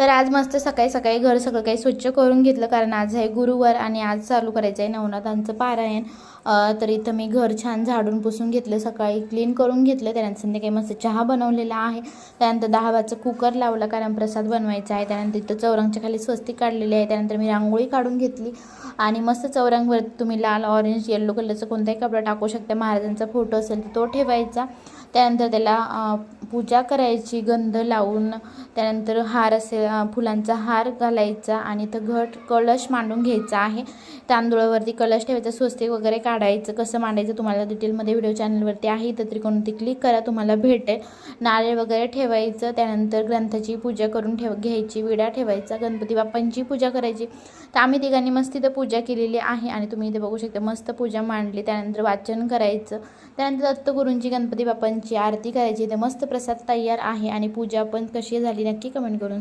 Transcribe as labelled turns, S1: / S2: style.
S1: तर आज मस्त सकाळी सकाळी घर सगळं काही स्वच्छ करून घेतलं कारण आज आहे गुरुवार आणि आज चालू करायचं आहे नवनाथांचं पारायण. तर इथं मी घर छान झाडून पुसून घेतलं सकाळी क्लीन करून घेतलं त्यानंतर संध्याकाळी मस्त चहा बनवलेला आहे. त्यानंतर दहावाचं कुकर लावला कारण प्रसाद बनवायचा आहे. त्यानंतर इथं चौरंगच्या खाली स्वस्ती काढलेली आहे. त्यानंतर मी रांगोळी काढून घेतली आणि मस्त चौरंगवर तुम्ही लाल ऑरेंज येल्लो कलरचं कोणताही कपडा टाकू शकता. महाराजांचा फोटो असेल तर तो ठेवायचा. त्यानंतर त्याला पूजा करायची गंध लावून. त्यानंतर हार असेल फुलांचा हार घालायचा आणि इथं घट कलश मांडून घ्यायचा आहे. तांदूळावरती कलश ठेवायचा स्वस्तिक वगैरे काढायचं कसं मांडायचं तुम्हाला डिटेलमध्ये व्हिडिओ चॅनलवरती आहे. तर त्रिकोणती क्लिक करा तुम्हाला भेटेल. नारळ वगैरे ठेवायचं त्यानंतर ग्रंथाची पूजा करून ठेव घ्यायची विडा ठेवायचा गणपती बाप्पांची पूजा करायची. तर आम्ही तिघांनी मस्त इथं पूजा केलेली आहे आणि तुम्ही इथे बघू शकता मस्त पूजा मांडली. त्यानंतर वाचन करायचं. त्यानंतर दत्तगुरूंची गणपती बाप्पांची आरती करायची. इथे मस्त प्रसाद तयार आहे आणि पूजा पण कशी झाली नक्की कमेंट करून